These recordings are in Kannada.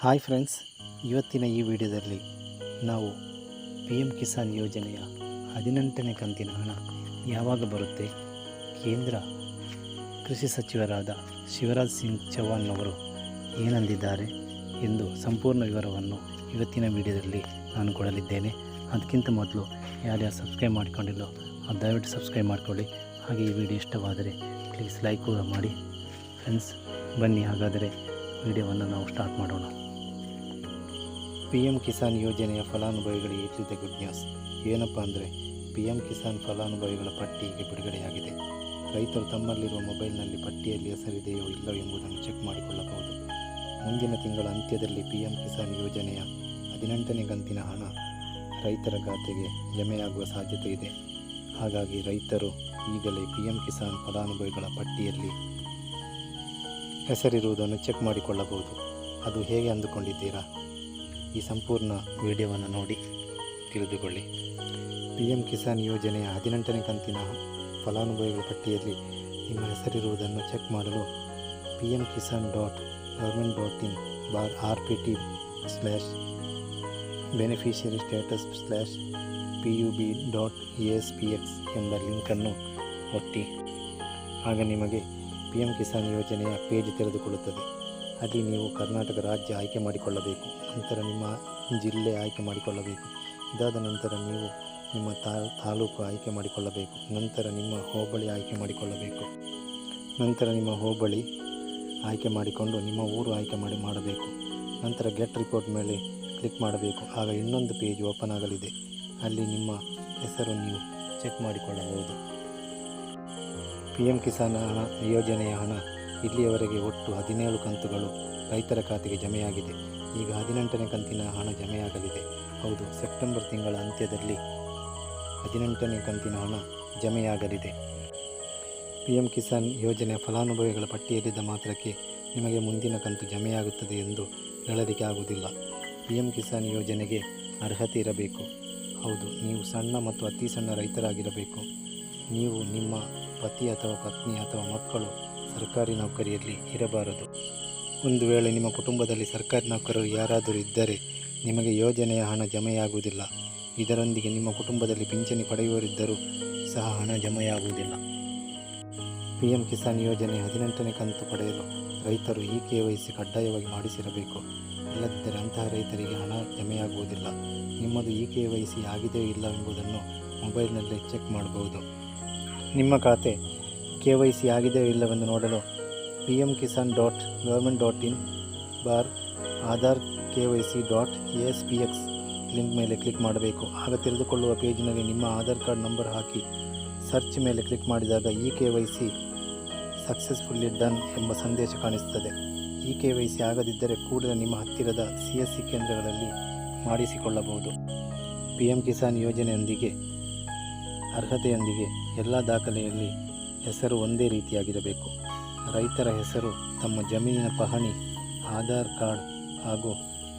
ಹಾಯ್ ಫ್ರೆಂಡ್ಸ್, ಇವತ್ತಿನ ಈ ವಿಡಿಯೋದಲ್ಲಿ ನಾವು ಪಿ ಎಂ ಕಿಸಾನ್ ಯೋಜನೆಯ ಹದಿನೆಂಟನೇ ಕಂತಿನ ಹಣ ಯಾವಾಗ ಬರುತ್ತೆ? ಕೇಂದ್ರ ಕೃಷಿ ಸಚಿವರಾದ ಶಿವರಾಜ್ ಸಿಂಗ್ ಚೌಹಾಣ್ ಅವರು ಏನಂದಿದ್ದಾರೆ ಎಂದು ಸಂಪೂರ್ಣ ವಿವರವನ್ನು ಇವತ್ತಿನ ವಿಡಿಯೋದಲ್ಲಿ ನಾನು ಕೊಡಲಿದ್ದೇನೆ. ಅದಕ್ಕಿಂತ ಮೊದಲು ಯಾರ್ಯಾರು ಸಬ್ಸ್ಕ್ರೈಬ್ ಮಾಡ್ಕೊಂಡಿಲ್ಲೋ ಅದು ದಯವಿಟ್ಟು ಸಬ್ಸ್ಕ್ರೈಬ್ ಮಾಡ್ಕೊಳ್ಳಿ. ಹಾಗೆ ಈ ವಿಡಿಯೋ ಇಷ್ಟವಾದರೆ ಪ್ಲೀಸ್ ಲೈಕ್ ಕೂಡ ಮಾಡಿ. ಫ್ರೆಂಡ್ಸ್ ಬನ್ನಿ ಹಾಗಾದರೆ ವಿಡಿಯೋವನ್ನು ನಾವು ಸ್ಟಾರ್ಟ್ ಮಾಡೋಣ. ಪಿ ಎಂ ಕಿಸಾನ್ ಯೋಜನೆಯ ಫಲಾನುಭವಿಗಳಿಗೆ ಇಟ್ಟಿದ್ದ ಗುಡ್ ನ್ಯೂಸ್ ಏನಪ್ಪ ಅಂದರೆ ಪಿ ಎಂ ಕಿಸಾನ್ ಫಲಾನುಭವಿಗಳ ಪಟ್ಟಿ ಈಗ ಬಿಡುಗಡೆಯಾಗಿದೆ. ರೈತರು ತಮ್ಮಲ್ಲಿರುವ ಮೊಬೈಲ್ನಲ್ಲಿ ಪಟ್ಟಿಯಲ್ಲಿ ಹೆಸರಿದೆಯೋ ಇಲ್ಲವೋ ಎಂಬುದನ್ನು ಚೆಕ್ ಮಾಡಿಕೊಳ್ಳಬಹುದು. ಮುಂದಿನ ತಿಂಗಳ ಅಂತ್ಯದಲ್ಲಿ ಪಿ ಎಂ ಕಿಸಾನ್ ಯೋಜನೆಯ ಹದಿನೆಂಟನೇ ಕಂತಿನ ಹಣ ರೈತರ ಖಾತೆಗೆ ಜಮೆಯಾಗುವ ಸಾಧ್ಯತೆ ಇದೆ. ಹಾಗಾಗಿ ರೈತರು ಈಗಲೇ ಪಿ ಎಂ ಕಿಸಾನ್ ಫಲಾನುಭವಿಗಳ ಪಟ್ಟಿಯಲ್ಲಿ ಹೆಸರಿರುವುದನ್ನು ಚೆಕ್ ಮಾಡಿಕೊಳ್ಳಬಹುದು. ಅದು ಹೇಗೆ ಅಂದುಕೊಂಡಿದ್ದೀರಾ? ಈ ಸಂಪೂರ್ಣ ವಿಡಿಯೋವನ್ನು ನೋಡಿ ತಿಳಿದುಕೊಳ್ಳಿ. ಪಿ ಎಂ ಕಿಸಾನ್ ಯೋಜನೆಯ ಹದಿನೆಂಟನೇ ಕಂತಿನ ಫಲಾನುಭವಿಗಳ ಪಟ್ಟಿಯಲ್ಲಿ ನಿಮ್ಮ ಹೆಸರಿರುವುದನ್ನು ಚೆಕ್ ಮಾಡಲು P M Kisan dot government dot in bar R P T slash beneficiary status slash P U B dot A S P X ಎಂಬ ಲಿಂಕನ್ನು ಒತ್ತಿ. ಆಗ ನಿಮಗೆ ಪಿ ಎಂ ಕಿಸಾನ್ ಯೋಜನೆಯ ಪೇಜ್ ತೆರೆದುಕೊಳ್ಳುತ್ತದೆ. ಅಲ್ಲಿ ನೀವು ಕರ್ನಾಟಕ ರಾಜ್ಯ ಆಯ್ಕೆ ಮಾಡಿಕೊಳ್ಳಬೇಕು. ನಂತರ ನಿಮ್ಮ ಜಿಲ್ಲೆ ಆಯ್ಕೆ ಮಾಡಿಕೊಳ್ಳಬೇಕು. ಇದಾದ ನಂತರ ನೀವು ನಿಮ್ಮ ತಾಲೂಕು ಆಯ್ಕೆ ಮಾಡಿಕೊಳ್ಳಬೇಕು. ನಂತರ ನಿಮ್ಮ ಹೋಬಳಿ ಆಯ್ಕೆ ಮಾಡಿಕೊಳ್ಳಬೇಕು. ನಂತರ ನಿಮ್ಮ ಹೋಬಳಿ ಆಯ್ಕೆ ಮಾಡಿಕೊಂಡು ನಿಮ್ಮ ಊರು ಆಯ್ಕೆ ಮಾಡಿ, ಮಾಡಬೇಕು. ನಂತರ ಗೆಟ್ ರಿಪೋರ್ಟ್ ಮೇಲೆ ಕ್ಲಿಕ್ ಮಾಡಬೇಕು. ಆಗ ಇನ್ನೊಂದು ಪೇಜ್ ಓಪನ್ ಆಗಲಿದೆ. ಅಲ್ಲಿ ನಿಮ್ಮ ಹೆಸರು ನೀವು ಚೆಕ್ ಮಾಡಿಕೊಳ್ಳಬಹುದು. ಪಿ ಎಂ ಕಿಸಾನ್ ಹಣ ಯೋಜನೆಯ ಹಣ ಇಲ್ಲಿಯವರೆಗೆ ಒಟ್ಟು ಹದಿನೇಳು ಕಂತುಗಳು ರೈತರ ಖಾತೆಗೆ ಜಮೆಯಾಗಿದೆ. ಈಗ ಹದಿನೆಂಟನೇ ಕಂತಿನ ಹಣ ಜಮೆಯಾಗಲಿದೆ. ಹೌದು, ಸೆಪ್ಟೆಂಬರ್ ತಿಂಗಳ ಅಂತ್ಯದಲ್ಲಿ ಹದಿನೆಂಟನೇ ಕಂತಿನ ಹಣ ಜಮೆಯಾಗಲಿದೆ. ಪಿ ಎಂ ಕಿಸಾನ್ ಯೋಜನೆಯ ಫಲಾನುಭವಿಗಳ ಪಟ್ಟಿಯಲ್ಲಿದ್ದ ಮಾತ್ರಕ್ಕೆ ನಿಮಗೆ ಮುಂದಿನ ಕಂತು ಜಮೆಯಾಗುತ್ತದೆ ಎಂದು ಹೇಳಲಿಕ್ಕೆ ಆಗುವುದಿಲ್ಲ. ಪಿ ಎಂ ಕಿಸಾನ್ ಯೋಜನೆಗೆ ಅರ್ಹತೆ ಇರಬೇಕು. ಹೌದು, ನೀವು ಸಣ್ಣ ಮತ್ತು ಅತಿ ಸಣ್ಣ ರೈತರಾಗಿರಬೇಕು. ನೀವು ನಿಮ್ಮ ಪತಿ ಅಥವಾ ಪತ್ನಿ ಅಥವಾ ಮಕ್ಕಳು ಸರ್ಕಾರಿ ನೌಕರಿಯಲ್ಲಿ ಇರಬಾರದು. ಒಂದು ವೇಳೆ ನಿಮ್ಮ ಕುಟುಂಬದಲ್ಲಿ ಸರ್ಕಾರಿ ನೌಕರರು ಯಾರಾದರೂ ಇದ್ದರೆ ನಿಮಗೆ ಯೋಜನೆಯ ಹಣ ಜಮೆಯಾಗುವುದಿಲ್ಲ. ಇದರೊಂದಿಗೆ ನಿಮ್ಮ ಕುಟುಂಬದಲ್ಲಿ ಪಿಂಚಣಿ ಪಡೆಯುವರಿದ್ದರೂ ಸಹ ಹಣ ಜಮೆಯಾಗುವುದಿಲ್ಲ. ಪಿ ಎಂ ಕಿಸಾನ್ ಯೋಜನೆ ಹದಿನೆಂಟನೇ ಕಂತು ಪಡೆಯಲು ರೈತರು ಈ ಕೆ ವೈ ಸಿ ಕಡ್ಡಾಯವಾಗಿ ಮಾಡಿಸಿರಬೇಕು. ಇಲ್ಲದಿದ್ದರೆ ಅಂತಹ ರೈತರಿಗೆ ಹಣ ಜಮೆಯಾಗುವುದಿಲ್ಲ. ನಿಮ್ಮದು ಈ ಕೆ ವೈ ಸಿ ಆಗಿದೆಯೋ ಇಲ್ಲ ಎಂಬುದನ್ನು ಮೊಬೈಲ್ನಲ್ಲೇ ಚೆಕ್ ಮಾಡಬಹುದು. ನಿಮ್ಮ ಖಾತೆ ಕೆ ವೈ ಸಿ ಆಗಿದೆಯೋ ಇಲ್ಲವೆಂದು ನೋಡಲು P M Kisan dot government dot in bar Aadhaar K Y C dot A S P X link ಮೇಲೆ ಕ್ಲಿಕ್ ಮಾಡಬೇಕು. ಆಗ ತೆರೆದುಕೊಳ್ಳುವ ಪೇಜಿನಲ್ಲಿ ನಿಮ್ಮ ಆಧಾರ್ ಕಾರ್ಡ್ ನಂಬರ್ ಹಾಕಿ ಸರ್ಚ್ ಮೇಲೆ ಕ್ಲಿಕ್ ಮಾಡಿದಾಗ E K Y C successfully done ಎಂಬ ಸಂದೇಶ ಕಾಣಿಸುತ್ತದೆ. ಇ ಕೆ ವೈ ಸಿ ಆಗದಿದ್ದರೆ ಕೂಡಲೇ ನಿಮ್ಮ ಹತ್ತಿರದ ಸಿ ಎಸ್ ಸಿ ಕೇಂದ್ರಗಳಲ್ಲಿ ಮಾಡಿಸಿಕೊಳ್ಳಬಹುದು. ಪಿ ಎಂ ಕಿಸಾನ್ ಯೋಜನೆಯೊಂದಿಗೆ, ಅರ್ಹತೆಯೊಂದಿಗೆ, ಎಲ್ಲ ದಾಖಲೆಯಲ್ಲಿ ಹೆಸರು ಒಂದೇ ರೀತಿಯಾಗಿರಬೇಕು. ರೈತರ ಹೆಸರು ತಮ್ಮ ಜಮೀನಿನ ಪಹಣಿ, ಆಧಾರ್ ಕಾರ್ಡ್ ಹಾಗೂ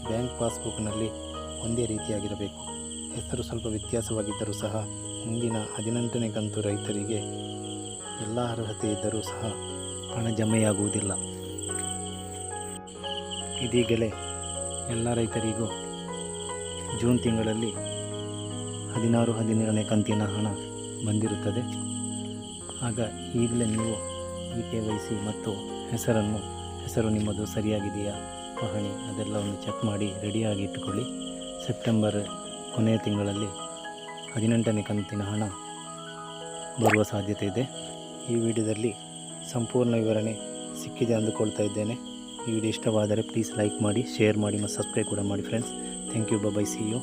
ಬ್ಯಾಂಕ್ ಪಾಸ್ಬುಕ್ನಲ್ಲಿ ಒಂದೇ ರೀತಿಯಾಗಿರಬೇಕು. ಹೆಸರು ಸ್ವಲ್ಪ ವ್ಯತ್ಯಾಸವಾಗಿದ್ದರೂ ಸಹ ಮುಂದಿನ ಹದಿನೆಂಟನೇ ಕಂತು ರೈತರಿಗೆ ಎಲ್ಲ ಅರ್ಹತೆ ಇದ್ದರೂ ಸಹ ಹಣ ಜಮೆಯಾಗುವುದಿಲ್ಲ ಇದೀಗಲೇ ಎಲ್ಲ ರೈತರಿಗೂ ಜೂನ್ ತಿಂಗಳಲ್ಲಿ ಹದಿನಾರು ಹದಿನೇಳನೇ ಕಂತಿನ ಹಣ ಬಂದಿರುತ್ತದೆ. ಆಗ ಈಗಲೇ ನೀವು ಇ ಕೆ ವೈ ಸಿ ಮತ್ತು ಹೆಸರನ್ನು, ಹೆಸರು ನಿಮ್ಮದು ಸರಿಯಾಗಿದೆಯಾ? ಪಹಣಿ ಅದೆಲ್ಲವನ್ನು ಚೆಕ್ ಮಾಡಿ ರೆಡಿಯಾಗಿ ಇಟ್ಟುಕೊಳ್ಳಿ. ಸೆಪ್ಟೆಂಬರ್ ಕೊನೆಯ ತಿಂಗಳಲ್ಲಿ ಹದಿನೆಂಟನೇ ಕಂತಿನ ಹಣ ಬರುವ ಸಾಧ್ಯತೆ ಇದೆ ಈ ವಿಡಿಯೋದಲ್ಲಿ ಸಂಪೂರ್ಣ ವಿವರಣೆ ಸಿಕ್ಕಿದೆ ಅಂದುಕೊಳ್ತಾ ಇದ್ದೇನೆ. ಈ ವಿಡಿಯೋ ಇಷ್ಟವಾದರೆ ಪ್ಲೀಸ್ ಲೈಕ್ ಮಾಡಿ, ಶೇರ್ ಮಾಡಿ ಮತ್ತು ಸಬ್ಸ್ಕ್ರೈಬ್ ಕೂಡ ಮಾಡಿ friends. Thank you bye see you.